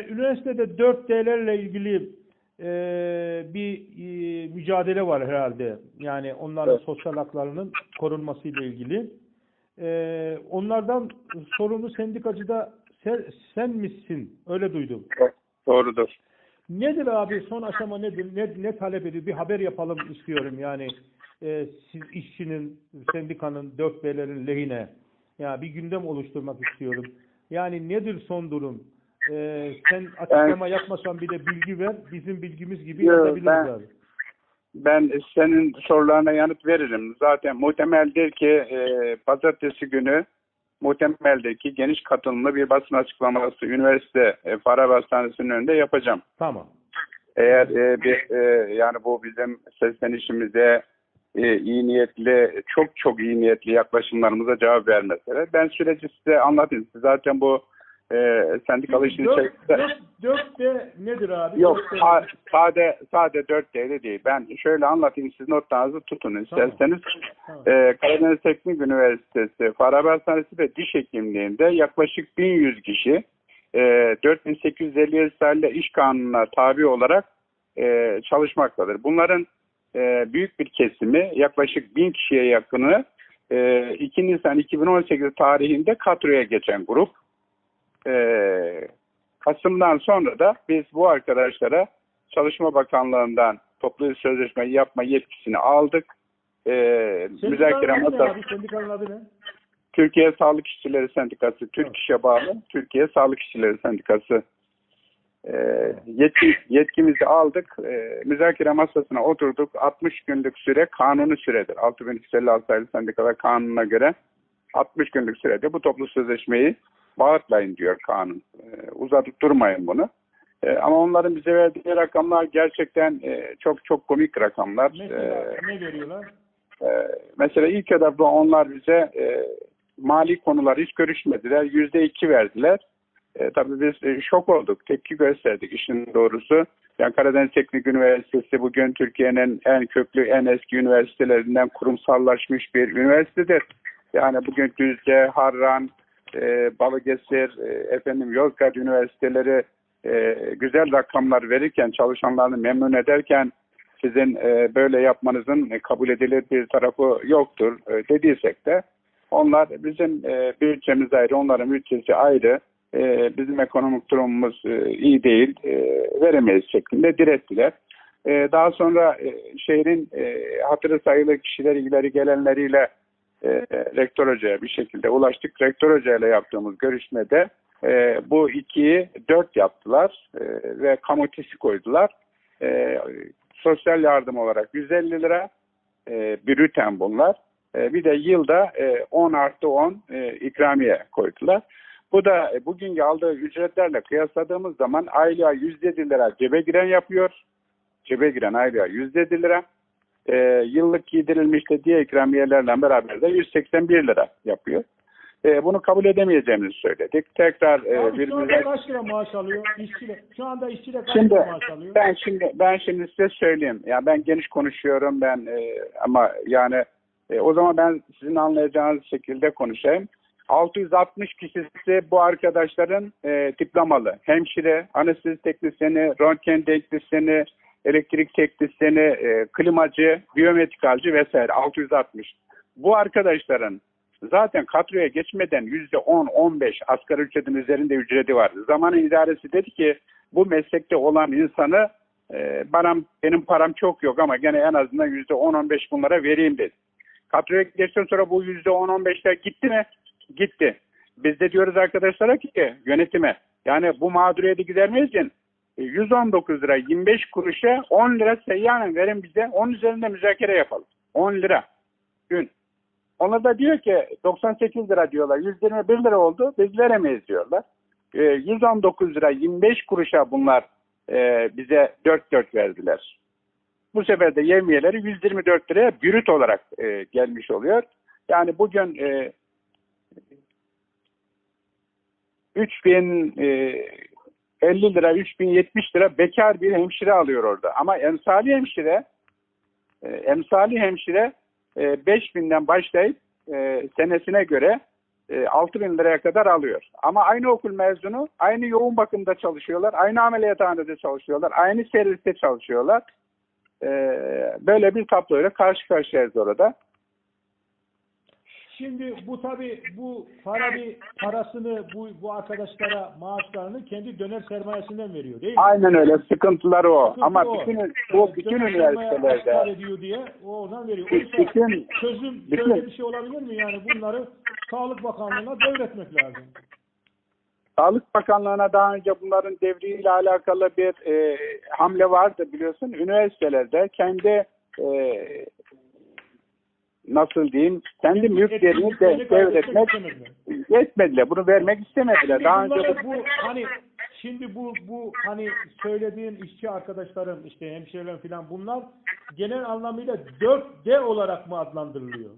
Üniversitede 4D'lerle ilgili e, bir e, mücadele var herhalde. Yani onların Evet. sosyal haklarının korunmasıyla ilgili. E, onlardan sorumlu sendikacı da sen, sen misin? Öyle duydum. Doğrudur. Nedir abi son aşama nedir? Ne, ne talep ediyor? Bir haber yapalım istiyorum yani. E, siz işçinin, sendikanın, 4B'lerin lehine. Ya bir gündem oluşturmak istiyorum. Yani nedir son durum? E, sen açıklama yapmasan bile bilgi ver. Bizim bilgimiz gibi Yo, yazabiliriz ben- abi. Ben senin sorularına yanıt veririm. Zaten muhtemeldir ki e, pazartesi günü muhtemeldir ki geniş katılımlı bir basın açıklaması üniversite e, Farah Hastanesi'nin önünde yapacağım. Tamam. Eğer e, bir e, yani bu bizim seslenişimize e, iyi niyetli, çok çok iyi niyetli yaklaşımlarımıza cevap vermeseler. Ben süreci size anlatayım. Siz zaten bu e, sendikalı işin içerisinde... dört- dört de nedir abi? Yok sa- sade sade 4 D'li değil. Ben şöyle anlatayım siz notlarınızı tutun isterseniz. Tamam. Ee, Karadeniz Teknik Üniversitesi Farabi Hastanesi ve Diş Hekimliği'nde yaklaşık 1100 kişi e, 4850 sayılı iş kanununa tabi olarak e, çalışmaktadır. Bunların e, büyük bir kesimi yaklaşık 1000 kişiye yakını e, 2 Nisan 2018 tarihinde kadroya geçen grup. E, Kasım'dan sonra da biz bu arkadaşlara Çalışma Bakanlığı'ndan toplu sözleşme yapma yetkisini aldık. Ee, müzakere masası abi? Sendikanın adı ne? Türkiye Sağlık İşçileri Sendikası, Türk İş'e bağlı Türkiye Sağlık İşçileri Sendikası ee, yetki, yetkimizi aldık. Ee, müzakere masasına oturduk. 60 günlük süre kanuni süredir. 6256 sayılı sendikalar kanununa göre 60 günlük sürede bu toplu sözleşmeyi bağırtlayın diyor kanun. Ee, uzatıp durmayın bunu. Ee, ama onların bize verdiği rakamlar gerçekten e, çok çok komik rakamlar. Mesela Ee, ne veriyorlar? ee, mesela ilk etapta onlar bize e, mali konular hiç görüşmediler. Yüzde iki verdiler. E, tabii biz e, şok olduk. Tepki gösterdik işin doğrusu. Yani Karadeniz Teknik Üniversitesi bugün Türkiye'nin en köklü, en eski üniversitelerinden kurumsallaşmış bir üniversitedir. Yani bugün Düzce, Harran, e, Balıkesir, e, efendim Yozgat üniversiteleri e, güzel rakamlar verirken, çalışanlarını memnun ederken sizin e, böyle yapmanızın e, kabul edilir bir tarafı yoktur e, dediysek de onlar bizim e, bütçemiz ayrı, onların bütçesi ayrı. E, bizim ekonomik durumumuz e, iyi değil, e, veremeyiz şeklinde direttiler. E, daha sonra e, şehrin e, hatırı sayılı kişiler ileri gelenleriyle e, rektör hocaya bir şekilde ulaştık. Rektör hocayla yaptığımız görüşmede e, bu ikiyi dört yaptılar e, ve kamotisi koydular. E, sosyal yardım olarak 150 lira e, brüten bunlar. E, bir de yılda e, 10 artı 10 e, ikramiye koydular. Bu da e, bugünkü aldığı ücretlerle kıyasladığımız zaman aylığa 107 lira cebe giren yapıyor. Cebe giren aylığa 107 lira. E, yıllık giydirilmiş de diğer ikramiyelerle beraber de 181 lira yapıyor. E, bunu kabul edemeyeceğimizi söyledik. Tekrar e, Abi bir şu anda müzakere- kaç lira maaş alıyor? İşçiler. Şu anda işçiler kaç Şimdi lira maaş alıyor? ben şimdi ben şimdi size söyleyeyim. Ya ben geniş konuşuyorum ben e, ama yani e, o zaman ben sizin anlayacağınız şekilde konuşayım. 660 kişisi bu arkadaşların e, diplomalı. Hemşire, anestezi teknisyeni, röntgen teknisyeni, elektrik teknisyeni, e, klimacı, biyometrikalcı vesaire 660. Bu arkadaşların zaten kadroya geçmeden %10-15 asgari ücretin üzerinde ücreti var. Zamanın idaresi dedi ki bu meslekte olan insanı e, bana, benim param çok yok ama gene en azından %10-15 bunlara vereyim dedi. Kadroya geçtikten sonra bu %10-15'ler gitti mi? Gitti. Biz de diyoruz arkadaşlara ki yönetime yani bu mağduriyeti gidermek için 119 lira 25 kuruşa 10 lira seyyanen verin bize. 10 üzerinde müzakere yapalım. 10 lira gün. Onlar da diyor ki 98 lira diyorlar. 121 lira oldu. Biz veremeyiz diyorlar. E, 119 lira 25 kuruşa bunlar e, bize 4-4 verdiler. Bu sefer de yevmiyeleri 124 liraya bürüt olarak e, gelmiş oluyor. Yani bugün e, 3000 e, 50 lira, 3070 lira bekar bir hemşire alıyor orada. Ama emsali hemşire e, emsali hemşire e, 5000'den başlayıp e, senesine göre e, 6 bin liraya kadar alıyor. Ama aynı okul mezunu aynı yoğun bakımda çalışıyorlar. Aynı ameliyathanede çalışıyorlar. Aynı serviste çalışıyorlar. E, böyle bir tabloyla karşı karşıyayız orada. Şimdi bu tabi bu para bir parasını bu bu arkadaşlara maaşlarını kendi döner sermayesinden veriyor değil mi? Aynen öyle. Sıkıntıları o. Sıkıntı Ama o. bütün bu bütün Döner üniversitelerde ediyor diye o oradan veriyor. Oysa bütün- çözüm bütün- böyle bir şey olabilir mi? Yani bunları Sağlık Bakanlığı'na devretmek lazım. Sağlık Bakanlığı'na daha önce bunların devriyle alakalı bir e, hamle vardı biliyorsun. Üniversitelerde kendi e, nasıl diyeyim kendi mülklerini de devretmek yetmediler. Bunu vermek istemediler. Daha önce bu, bu hani şimdi bu bu hani söylediğin işçi arkadaşlarım işte hemşireler falan bunlar genel anlamıyla 4D olarak mı adlandırılıyor?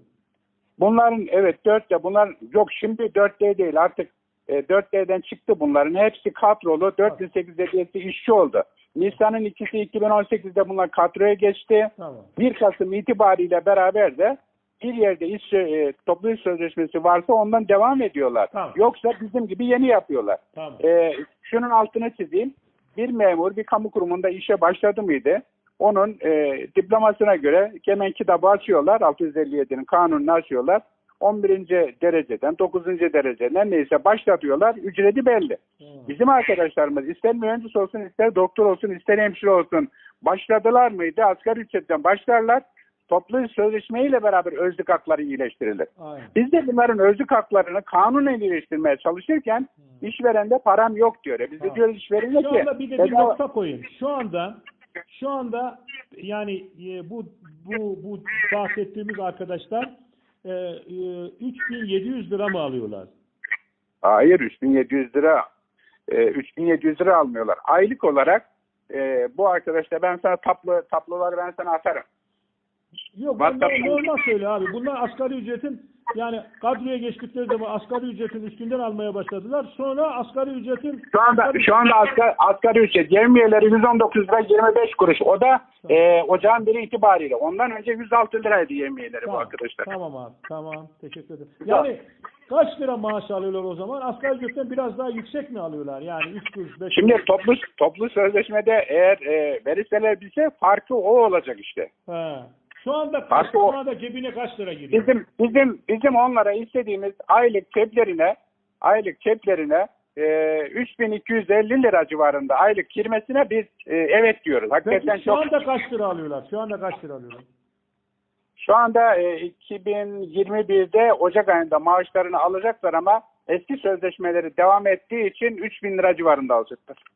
bunların evet 4D bunlar yok şimdi 4D değil artık e, 4D'den çıktı bunların. Hepsi kadrolu. 4008 hediyesi işçi oldu. Nisan'ın ikisi 2018'de bunlar kadroya geçti. Tamam. 1 Kasım itibariyle beraber de bir yerde iş e, toplu iş sözleşmesi varsa ondan devam ediyorlar. Tamam. Yoksa bizim gibi yeni yapıyorlar. Tamam. E, şunun altını çizeyim. Bir memur bir kamu kurumunda işe başladı mıydı? Onun e, diplomasına göre hemen kitabı açıyorlar. 657'nin kanununu açıyorlar. 11. dereceden 9. dereceden neyse başlatıyorlar. Ücreti belli. Tamam. Bizim arkadaşlarımız ister mühendis olsun, ister doktor olsun, ister hemşire olsun başladılar mıydı? Asgari ücretten başlarlar. Toplu sözleşmeyle beraber özlük hakları iyileştirilir. Aynen. Biz de bunların özlük haklarını kanunen iyileştirmeye çalışırken işverende param yok diyor. E Biz de diyoruz işverene Şu ki anda bir de bir bedava- nokta koyayım. Şu anda şu anda yani e, bu bu bu bahsettiğimiz arkadaşlar e, e, 3700 lira mı alıyorlar? Hayır 3700 lira e, 3700 lira almıyorlar. Aylık olarak e, bu arkadaşlar ben sana tablo tabloları ben sana atarım. Yok bunlar normal söyle abi. Bunlar asgari ücretin yani kadroya geçtikleri zaman asgari ücretin üstünden almaya başladılar. Sonra asgari ücretin Şu anda asgari- şu anda asgari, asgari ücret yevmiyeleri 119 lira 25 kuruş. O da e, ocağın biri itibariyle. Ondan önce 106 liraydı yevmiyeleri bu Tamam, arkadaşlar. Tamam abi. Tamam. Teşekkür ederim. Yani kaç lira maaş alıyorlar o zaman? Asgari ücretten biraz daha yüksek mi alıyorlar? Yani 3 kuruş, 5 Şimdi toplu toplu sözleşmede eğer e, verirseler bize farkı o olacak işte. He. Şu anda kaç, o. şu anda cebine kaç lira giriyor? Bizim bizim bizim onlara istediğimiz aylık ceplerine aylık ceplerine e, 3250 lira civarında aylık girmesine biz e, evet diyoruz. Hakikaten Peki şu çok anda kaç lira alıyorlar? Şu anda kaç lira alıyorlar? Şu anda e, 2021'de Ocak ayında maaşlarını alacaklar ama eski sözleşmeleri devam ettiği için 3000 lira civarında alacaklar.